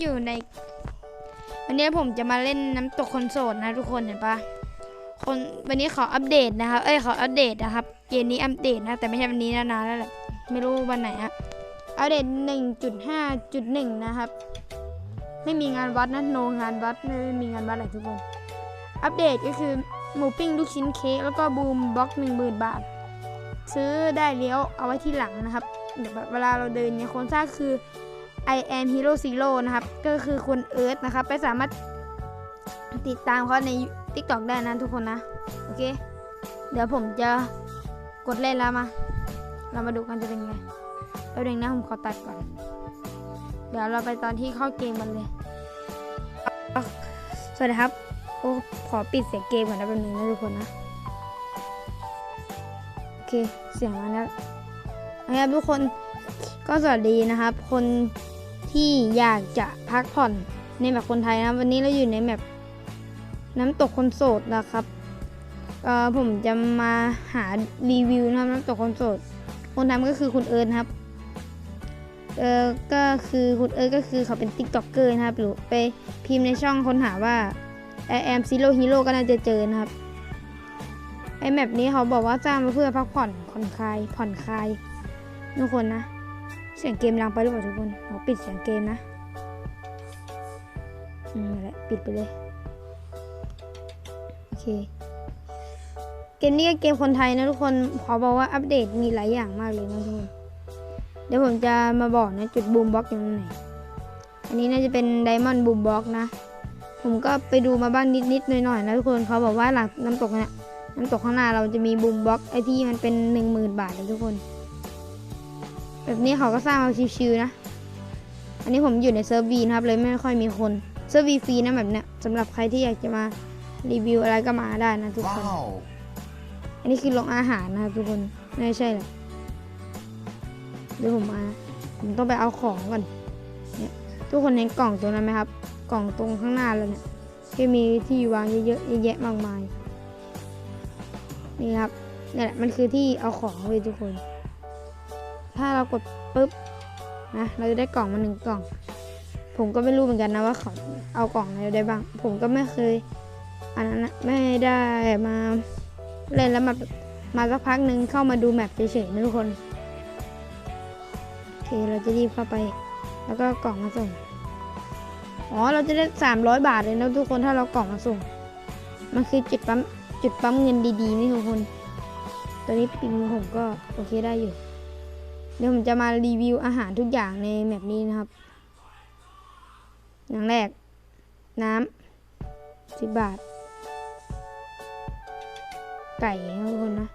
อยู่ใน วันนี้ผมจะมาเล่นน้ำตกคนโสดนะทุกคนเห็นปะคนวันนี้ขออัปเดตนะครับ เอ้ยขออัปเดตนะครับเกมนี้อัปเดตนะ แต่ไม่ใช่วันนี้นะนานแล้วแหละไม่รู้วันไหนอะอัปเดต1.5.1นะครับ ไม่มีงานวัดนะโนงานวัดไม่มีงานวัดอะไรทุกคน อัปเดตก็คือหมูปิ้งลูกชิ้นเค้กแล้วก็บูมบล็อกหนึ่งหมื่นบาท ซื้อได้เลี้ยวเอาไว้ที่หลังนะครับเดี๋ยวเวลาเราเดินเนี่ยคนสร้างคือ I am Hero Zero นะครับ ก็คือคุณเอิร์ธนะครับ ไปสามารถติดตามเขาใน TikTok ได้นะทุกคนนะ โอเค เดี๋ยวผมจะกดเล่นแล้วมา เรามาดูกันจะเป็นไงแป๊บนึงนะผมขอตัดก่อน เดี๋ยวเราไปตอนที่เข้าเกมกันเลย สวัสดีครับ โอ้ ขอปิดเสียงเกมก่อนนะแป๊บนึงนะทุกคนนะ โอเค เสียงมาแล้วนะครับทุกคนก็สวัสดีนะครับ คน ที่อยากจะพักผ่อนในแบบคนไทยนะวันนี้เราอยู่ในแบบน้ำตกคนโสดนะครับผมจะมาหารีวิวนะครับน้ำตกคนโสด คนทำก็คือคุณเอิร์นครับเออก็คือคุณเอิร์ธก็คือเขาเป็นติ๊กต็อกเกอร์นะครับหรือไปพิมพ์ในช่องค้นหาว่า I am Zero Hero ก็น่าจะเจอนะครับไอแมปนี้เขาบอกว่าสร้างมาเพื่อพักผ่อนผ่อนคลายผ่อนคลายทุกคนนะ สียงเกมดังไปหรือเปล่าทุกคนขอปิดเสียงเกมนะอืมนั่แหละปิดไปเลยโอเคเกมนี้ก็เกมคนไทยนะทุกคนขอบอกว่าอัปเดตมีหลายอย่างมากเลยนะทุกคนเดี๋ยวผมจะมาบอกนะจุดบูมบล็อกอยู่ตรงไหนอันนี้น่าจะเป็นไดมอนด์บูมบล็อกนะผมก็ไปดูมาบ้างนิดๆหน่อยๆนะทุกคนเขาบอกว่าหลังน้ำตกเนี่ยน้ำตกข้างหน้าเราจะมีบูมบล็อกไอที่มันเป็นหนึ่งหมื่นบาทนะทุกคน แบบนี้เขาก็สร้างมาชิวๆนะ อันนี้ผมอยู่ในเซิร์ฟวีนะครับเลยไม่ค่อยมีคนเซิร์ฟวีฟรีนะแบบเนี้ยสำหรับใครที่อยากจะมารีวิวอะไรก็มาได้นะทุกคน Wow. อันนี้คือโรงอาหารนะครับทุกคน ไม่ใช่หรอกเดี๋ยวผมมานะผมต้องไปเอาของก่อนเนี่ยทุกคนเห็นกล่องตรงนั้นไหมครับ กล่องตรงข้างหน้าเราเนี่ยที่มีที่วางเยอะๆเยอะแยะมากมาย นี่ครับนี่แหละมันคือที่เอาของเลยทุกคนถ้า เรากดปุ๊บนะเราจะได้กล่องมาหนึ่งกล่อง ผมก็ไม่รู้เหมือนกันนะว่าเขาเอากล่องอะไรได้บ้าง ผมก็ไม่เคย อันนั้นนะไม่ได้มาเล่นแล้วมามาสักพักหนึ่งเข้ามาดูแมปเฉยๆนะทุกคนโอเคเราจะรีบเข้าไป แล้วก็กล่องมาส่งอ๋อเราจะได้สามร้อยบาทเลยนะทุกคนถ้าเรากล่องมาส่ง มันคือจุดปั๊มจุดปั๊มเงินดีๆนี่ทุกคน ตอนนี้ปิงผมก็โอเคได้อยู่ เดี๋ยวผมจะมารีวิวอาหารทุกอย่างในแมปนี้นะครับ อย่างแรก น้ำสิบบาท ไก่ทุกคนนะ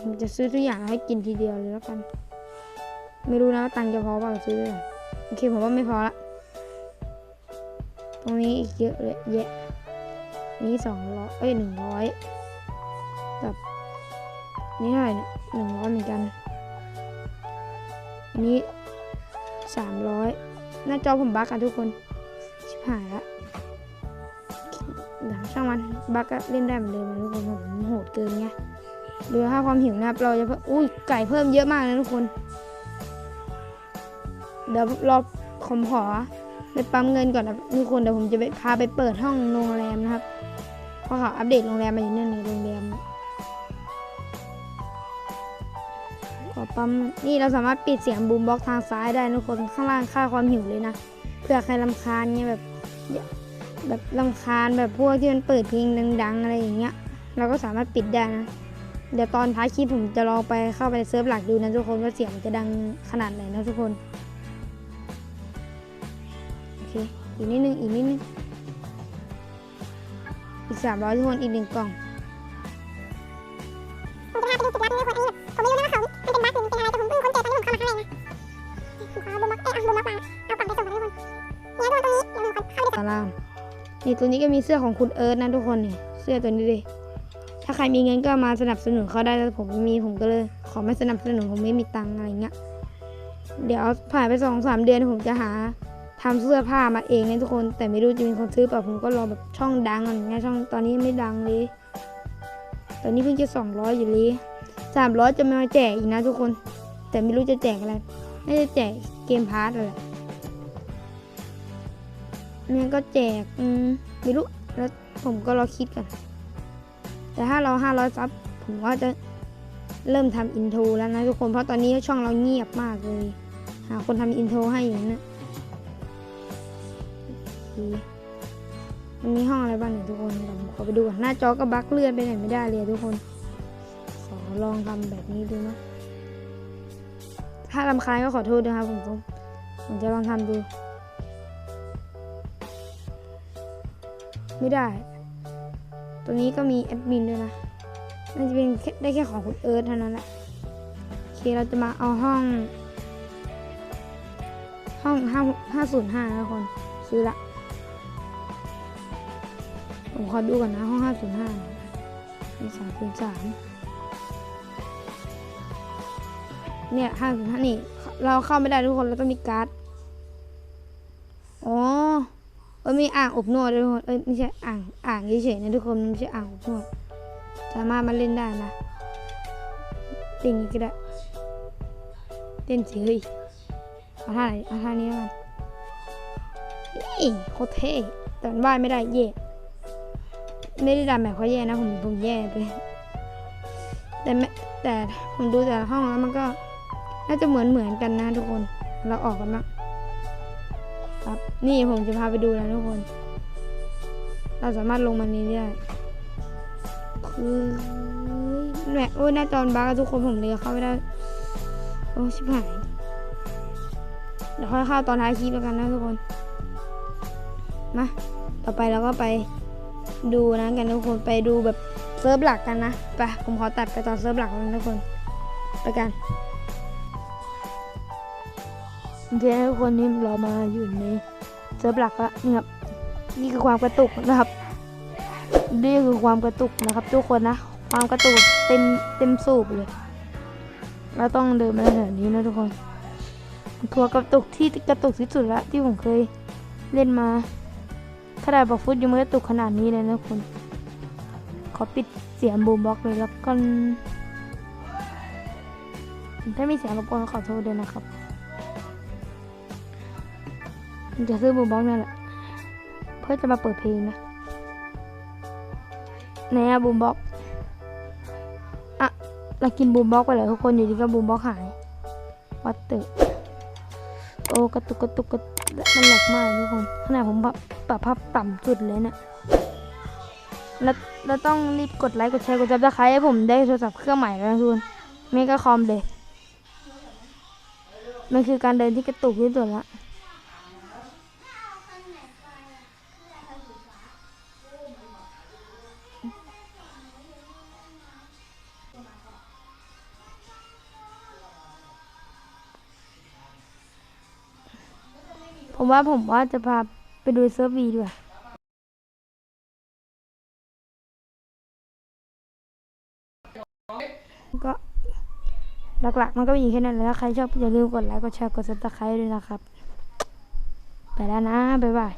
ผมจะซื้อทุกอย่างให้กินทีเดียวเลยแล้วกัน ไม่รู้นะว่าตังค์จะพอเปล่าซื้อโอเคผมว่าไม่พอละตรงนี้อีกเยอะเลยแยะนี่สองร้อยเอ้ยหนึ่งร้อยกับนี่เท่าไหร่เนี่ยหนึ่งร้อยเหมือนกัน อันนี้สามร้อยหน้าจอผมบั๊กอะทุกคน ชิบหายละเดี๋ยวช่างมันบั๊กก็เล่นได้เหมือนเดิมนะทุกคนผมโหดเกินไงดูค่าความหิวนะครับ เราจะเพิ่มอุ้ยไก่เพิ่มเยอะมากเลยทุกคน เดี๋ยวรอผมขอไปปั๊มเงินก่อนนะทุกคนเดี๋ยวผมจะไปพาไปเปิดห้องโรงแรมนะครับเพราะเขาอัปเดตโรงแรมมาอยู่เนี่ยในโรงแรม อปั๊มนี่เราสามารถปิดเสียงบูมบ็อกทางซ้ายได้ทุกคนข้างล่างค่าความหิวเลยนะเผื่อใครลำคาญเนี่ยแบบแบบลำคาญแบบพวกที่มันเปิดเพลงดังๆอะไรอย่างเงี้ย เราก็สามารถปิดได้นะ เดี๋ยวตอนท้ายคลิปผมจะลองไปเข้าไปเซิร์ฟหลักดูนะทุกคนว่าเสียงจะดังขนาดไหนนะทุกคนโอเคอีกนิดนึงอีกนิดนึงอีกสามร้อยทุกคนอีกหนึ่งกล่อง นี่ตัวนี้ก็มีเสื้อของคุณเอิร์ธนะทุกคนเนี่ยเสื้อตัวนี้เลยถ้าใครมีเงินก็มาสนับสนุนเขาได้แต่ผมไม่มีผมก็เลย ขอไม่สนับสนุนผมไม่มีตังอะไรเงี้ยเดี๋ยวผ่านไปสองสามเดือนผมจะหาทำเสื้อผ้ามาเองนะทุกคน แต่ไม่รู้จะมีคนซื้อเปล่าผมก็รอแบบช่องดังอะไรเงี้ยช่องตอนนี้ไม่ดังเลย ตอนนี้เพิ่งจะสองร้อยอยู่เลยสามร้อยจะมาแจกอีกนะทุกคน แต่ไม่รู้จะแจกอะไรน่าจะแจกเกมพาร์ทอะไร เนี่ยก็แจก อืม ไม่รู้ แล้วผมก็รอคิดกันแต่ถ้าเราห้าร้อยซับ ผมว่าจะเริ่มทำอินโทรแล้วนะทุกคน เพราะตอนนี้ช่องเราเงียบมากเลย หาคนทำอินโทรให้อย่างนั้นนะมันมีห้องอะไรบ้างเนี่ยทุกคนเดี๋ยวผมขอไปดูก่อน หน้าจอก็บั๊กเลื่อนไปไหนไม่ได้เลยทุกคน ขอลองทำแบบนี้ดูนะถ้าลำคาญก็ขอโทษนะครับผมผมผมจะลองทำดู ไม่ได้ ตัวนี้ก็มีแอดมินด้วยนะน่าจะเป็นได้แค่ของคุณเอิร์ธเท่านั้นแหละโอเคเราจะมาเอาห้อง ห้องห้าห้าศูนย์ห้าทุกคนซื้อละผมขอดูก่อนนะห้องห้าศูนย์ห้าเป็นสองศูนย์สามเนี่ยห้าศูนย์ห้านี่ เราเข้าไม่ได้ทุกคนเราต้องมีการ์ดอ๋อ เออมีอ่างอบนวดด้วยทุกคนเอ้ยไม่ใช่อ่างอ่างเฉยๆนะทุกคนมันไม่ใช่อ่างอบนวดสามารถมาเล่นได้นะเล่นอย่างก็ได้เล่นสิเฮ้ยเอาท่าไหนเอาท่านี้แล้วกันนี่โคตรเท่แต่มันว่ายไม่ได้เย่ไม่ได้ดำแบบเขาแย่นะผมผมแย่ไปแต่ไม่แต่ผมดูแต่ละห้องแล้วมันก็น่าจะเหมือนเหมือนกันนะทุกคนเราออกกันนะ ครับ นี่ผมจะพาไปดูแล้วทุกคน เราสามารถลงมานี้ได้คือแหมโอ้ยหน้าจอนบั๊กทุกคนผมเลยเข้าไม่ได้ โอ้ชิบหาย เดี๋ยวค่อยเข้าตอนท้ายคลิปแล้วกันนะทุกคน มา ต่อไปเราก็ไปดูนะกันทุกคนไปดูแบบเซิร์ฟหลักกันนะ ไป ผมขอตัดไปตอนเซิร์ฟหลักแล้วนทุกคน ไปกัน โอเคทุกคนนี่เรามาอยู่ในเซิร์ฟหลักแล้วนี่ครับนี่คือความกระตุกนะครับ นี่คือความกระตุกนะครับ ทุกคนนะ ความกระตุกเต็มเต็มสูบเลยเราต้องเดินมาแถวนี้นะทุกคนทัวร์กระตุกที่กระตุกที่สุดละที่ผมเคยเล่นมาขนาดบอกฟุตยังไม่กระตุกขนาดนี้เลยนะทุกคนขอปิดเสียงบูมบ็อกเลยแล้วกันถ้ามีเสียงรบกวนขอโทษด้วยนะครับ ผมจะซื้อบูมบ็อกนั่นแหละ เพื่อจะมาเปิดเพลงนะไหนอะบูมบ็อกซ์อะเรากินบูมบ็อกไปแล้วทุกคนอยู่ดีก็บูมบ็อกหายวัดเตอโอ้กระตุกกระตุกกระมันหลักมากทุกคนขนาดผมปรับปรับภาพต่ำสุดเลยเนี่ยแล้วเราต้องรีบกดไลค์กดแชร์กดซับสไครต์ให้ผมได้โทรศัพท์เครื่องใหม่แล้วทุกคนไม่ก็คอมเลย มันคือการเดินที่กระตุกที่สุดละ ผมว่าผมว่าจะพาไปดูเซิร์ฟวีด้วยก็หลักๆ มันก็มีแค่นั้นแหละถ้าใครชอบอย่าลืมกดไลค์ กดแชร์ กดซับสไครต์ด้วยนะครับ ไปแล้วนะ บ๊ายบาย